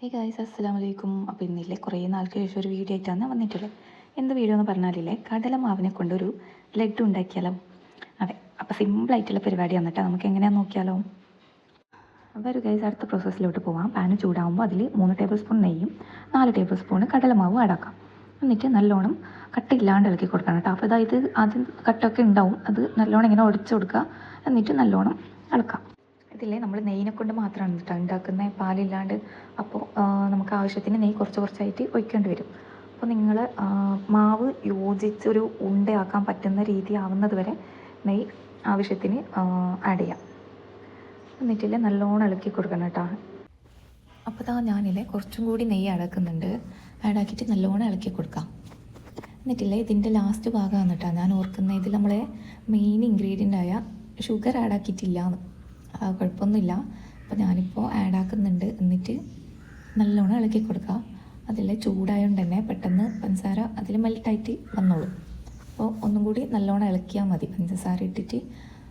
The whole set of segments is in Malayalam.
ഹേ ഗായ്സ് അസ്സലാം വലൈക്കും അപ്പോൾ ഇന്നില്ലേ കുറേ നാൾക്ക് ശേഷം ഒരു വീഡിയോ ആയിട്ടാണ് വന്നിട്ടുള്ളത്. എന്ത് വീഡിയോ എന്ന് പറഞ്ഞാലില്ലേ കടലമാവിനെ കൊണ്ടൊരു ലഡ്ഡു ഉണ്ടാക്കിയാലോ? അതെ അപ്പോൾ സിമ്പിളായിട്ടുള്ള പരിപാടിയാണ് കേട്ടോ നമുക്ക് എങ്ങനെയാണെന്ന് നോക്കിയാലോ? അപ്പോൾ ഒരു ഗൈസ് അടുത്ത പ്രോസസ്സിലോട്ട് പോവാം. പാന് ചൂടാകുമ്പോൾ അതിൽ മൂന്ന് ടേബിൾ സ്പൂൺ നെയ്യും നാല് ടേബിൾ സ്പൂൺ കടലമാവും ആടാക്കാം എന്നിട്ട് നല്ലോണം കട്ടില്ലാണ്ട് ഇളക്കി കൊടുക്കണം കേട്ടോ. അപ്പോൾ അതായത് ആദ്യം കട്ടൊക്കെ ഉണ്ടാവും. അത് നല്ലോണം ഇങ്ങനെ ഉടച്ചു കൊടുക്കുക. എന്നിട്ട് നല്ലോണം ഇളക്കാം ഇതില്ലേ? നമ്മൾ നെയ്യിനെ കൊണ്ട് മാത്രമാണ് കേട്ടോ ഉണ്ടാക്കുന്നത് പാലില്ലാണ്ട് അപ്പോൾ നമുക്ക് ആവശ്യത്തിന് നെയ്യ് കുറച്ച് കുറച്ചായിട്ട് ഒഴിക്കേണ്ടി വരും. അപ്പോൾ നിങ്ങൾ മാവ് യോജിച്ച് യോജിച്ചൊരു ഉണ്ടയാക്കാൻ പറ്റുന്ന രീതി ആവുന്നത് വരെ നെയ്യ് ആവശ്യത്തിന് ആഡ് ചെയ്യാം. എന്നിട്ടില്ല നല്ലോണം ഇളക്കി കൊടുക്കണം കേട്ടോ. അപ്പോൾ ഇതാ ഞാനില്ലേ കുറച്ചും കൂടി നെയ്യ് അടക്കുന്നുണ്ട്. ആക്കിയിട്ട് നല്ലോണം ഇളക്കി കൊടുക്കാം. എന്നിട്ടില്ല ഇതിന്റെ ലാസ്റ്റ് ഭാഗമാണ് കേട്ടോ ഞാൻ ഓർക്കുന്ന ഇതിൽ നമ്മളെ മെയിൻ ഇൻഗ്രീഡിയന്റ് ആയ ഷുഗർ ആഡാക്കിയിട്ടില്ല എന്ന് കുഴപ്പമൊന്നുമില്ല. അപ്പോൾ ഞാനിപ്പോൾ ആഡ് ആക്കുന്നുണ്ട്. എന്നിട്ട് നല്ലോണം ഇളക്കി കൊടുക്കുക. അതിൽ ചൂടായതുകൊണ്ട് തന്നെ പെട്ടെന്ന് പഞ്ചസാര അതിൽ മെൽട്ടായിട്ട് വന്നോളും. അപ്പോൾ ഒന്നും കൂടി നല്ലോണം ഇളക്കിയാൽ മതി. പഞ്ചസാര ഇട്ടിട്ട്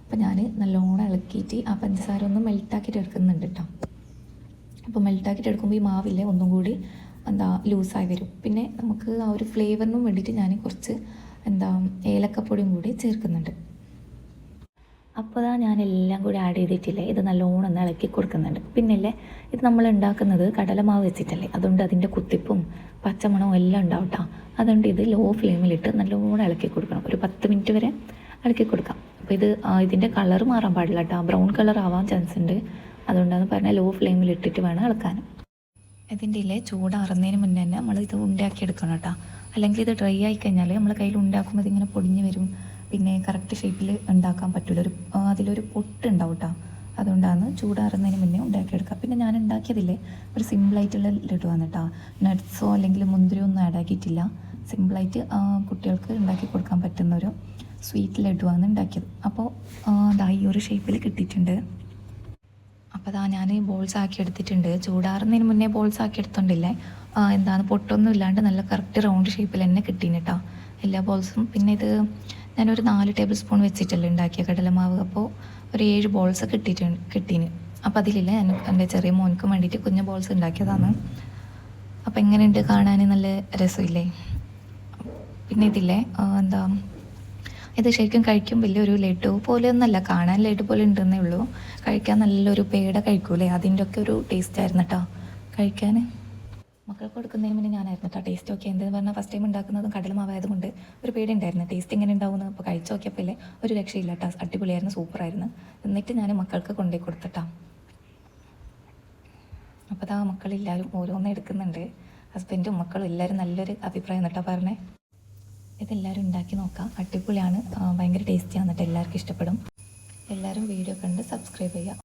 അപ്പോൾ ഞാൻ നല്ലോണം ഇളക്കിയിട്ട് ആ പഞ്ചസാര ഒന്ന് മെൽട്ടാക്കിയിട്ട് എടുക്കുന്നുണ്ട് കേട്ടോ. അപ്പോൾ മെൽട്ടാക്കിയിട്ട് എടുക്കുമ്പോൾ ഈ മാവില്ലേ ഒന്നും കൂടി എന്താ ലൂസായി വരും. പിന്നെ നമുക്ക് ആ ഒരു ഫ്ലേവറിനും വേണ്ടിയിട്ട് ഞാൻ കുറച്ച് എന്താ ഏലക്കപ്പൊടിയും കൂടി ചേർക്കുന്നുണ്ട്. അപ്പോൾ ഞാൻ എല്ലാം കൂടി ആഡ് ചെയ്തിട്ടില്ലേ? ഇത് നല്ലോണം ഒന്ന് ഇളക്കി കൊടുക്കുന്നുണ്ട്. പിന്നല്ലേ ഇത് നമ്മൾ ഉണ്ടാക്കുന്നത് കടലമാവ് വെച്ചിട്ടല്ലേ? അതുകൊണ്ട് അതിന്റെ കുത്തിപ്പും പച്ചമണവും എല്ലാം ഉണ്ടാവും കേട്ടോ അതുകൊണ്ട് ഇത് ലോ ഫ്ലെയിമിലിട്ട് നല്ലോണം ഇളക്കി കൊടുക്കണം. ഒരു പത്ത് മിനിറ്റ് വരെ ഇളക്കി കൊടുക്കാം. അപ്പോൾ ഇത് ഇതിന്റെ കളർ മാറാൻ പാടില്ല കേട്ടോ ബ്രൗൺ കളർ ആവാൻ ചാൻസ് ഉണ്ട് അതുകൊണ്ടാണ് പറഞ്ഞാൽ ലോ ഫ്ലെയിമിൽ ഇട്ടിട്ട് വേണം ഇളക്കാൻ ഇതിന്റെ ഇല്ലേ ചൂടാറുന്നതിന് മുന്നേ തന്നെ നമ്മൾ ഇത് ഉണ്ടാക്കി എടുക്കണം കേട്ടോ അല്ലെങ്കിൽ ഇത് ഡ്രൈ ആയി കഴിഞ്ഞാൽ നമ്മൾ കയ്യിൽ ഉണ്ടാക്കുമ്പോൾ ഇതിങ്ങനെ പൊടിഞ്ഞ് വരും. പിന്നെ കറക്റ്റ് ഷേപ്പിൽ ഉണ്ടാക്കാൻ പറ്റില്ല ഒരു അതിലൊരു പൊട്ട് ഉണ്ടാവും കേട്ടോ അതുകൊണ്ടാണ് ചൂടാറുന്നതിന് മുന്നേ ഉണ്ടാക്കിയെടുക്കുക. പിന്നെ ഞാൻ ഉണ്ടാക്കിയതില്ലേ ഒരു സിമ്പിളായിട്ടുള്ള ലഡുവാണ് കേട്ടോ. നട്ട്സോ അല്ലെങ്കിൽ മുന്തിരി ഒന്നും ആഡ് ആക്കിയിട്ടില്ല. സിമ്പിളായിട്ട് കുട്ടികൾക്ക് ഉണ്ടാക്കി കൊടുക്കാൻ പറ്റുന്ന ഒരു സ്വീറ്റ് ലഡുവാണ് ഉണ്ടാക്കിയത്. അപ്പോൾ ദാ ഈ ഒരു ഷേപ്പിൽ കിട്ടിയിട്ടുണ്ട്. അപ്പോൾ അതാ ഞാൻ ബോൾസ് ആക്കി എടുത്തിട്ടുണ്ട്. ചൂടാറുന്നതിന് മുന്നേ ബോൾസ് ആക്കി എടുത്തോണ്ടില്ലേ? എന്താണ്? പൊട്ടൊന്നും ഇല്ലാണ്ട് നല്ല കറക്റ്റ് റൗണ്ട് ഷേപ്പിൽ തന്നെ കിട്ടീന് കേട്ടോ. എല്ലാ ബോൾസും പിന്നെ ഇത് ഞാനൊരു നാല് ടേബിൾ സ്പൂൺ വെച്ചിട്ടല്ലേ ഉണ്ടാക്കിയ കടലമാവ്. അപ്പോൾ ഒരു ഏഴ് ബോൾസ് കിട്ടിയിട്ടുണ്ട് കിട്ടീന്. അപ്പോൾ അതിലില്ല ഞാൻ എന്റെ ചെറിയ മോനക്ക് വേണ്ടിയിട്ട് കുഞ്ഞു ബോൾസ് ഉണ്ടാക്കിയതാണ്. അപ്പോൾ എങ്ങനെയുണ്ട് കാണാൻ? നല്ല രസമില്ലേ? പിന്നെ ഇതില്ലേ എന്താ ഇത് ശരിക്കും കഴിക്കും വലിയൊരു ലഡു പോലെ ഒന്നല്ല കാണാൻ ലഡു പോലെ ഉണ്ടെന്നേ ഉള്ളൂ. കഴിക്കാൻ നല്ലൊരു പേട കഴിക്കൂലേ? അതിന്റെ ഒക്കെ ഒരു ടേസ്റ്റ് ആയിരുന്നു കേട്ടോ കഴിക്കാൻ? മക്കൾക്ക് കൊടുക്കുന്നതിന് മുന്നേ ഞാനായിരുന്നു കേട്ടോ ടേസ്റ്റ് ഒക്കെ എന്തെന്ന് പറഞ്ഞാൽ ഫസ്റ്റ് ടൈം ഉണ്ടാക്കുന്നതും കടലമാവായത് കൊണ്ട് ഒരു പേടി ഉണ്ടായിരുന്നു ടേസ്റ്റ് എങ്ങനെ ഉണ്ടാവുമെന്ന് അപ്പോൾ കഴിച്ചു നോക്കിയപ്പോൾ ഒരു രക്ഷയില്ല കേട്ടോ അടിപൊളിയായിരുന്നു സൂപ്പറായിരുന്നു എന്നിട്ട് ഞാൻ മക്കൾക്ക് കൊണ്ടുപോയി കൊടുത്തിട്ടാ അപ്പോൾ അതാ മക്കളെല്ലാവരും ഓരോന്ന് എടുക്കുന്നുണ്ട്. ഹസ്ബൻഡും മക്കളും എല്ലാവരും നല്ലൊരു അഭിപ്രായം എന്നിട്ടാ പറഞ്ഞേ. ഇതെല്ലാവരും ഉണ്ടാക്കി നോക്കാം. അടിപൊളിയാണ്. ഭയങ്കര ടേസ്റ്റിയാണ് എന്നിട്ട് എല്ലാവർക്കും ഇഷ്ടപ്പെടും. എല്ലാവരും വീഡിയോ കണ്ട് സബ്സ്ക്രൈബ് ചെയ്യുക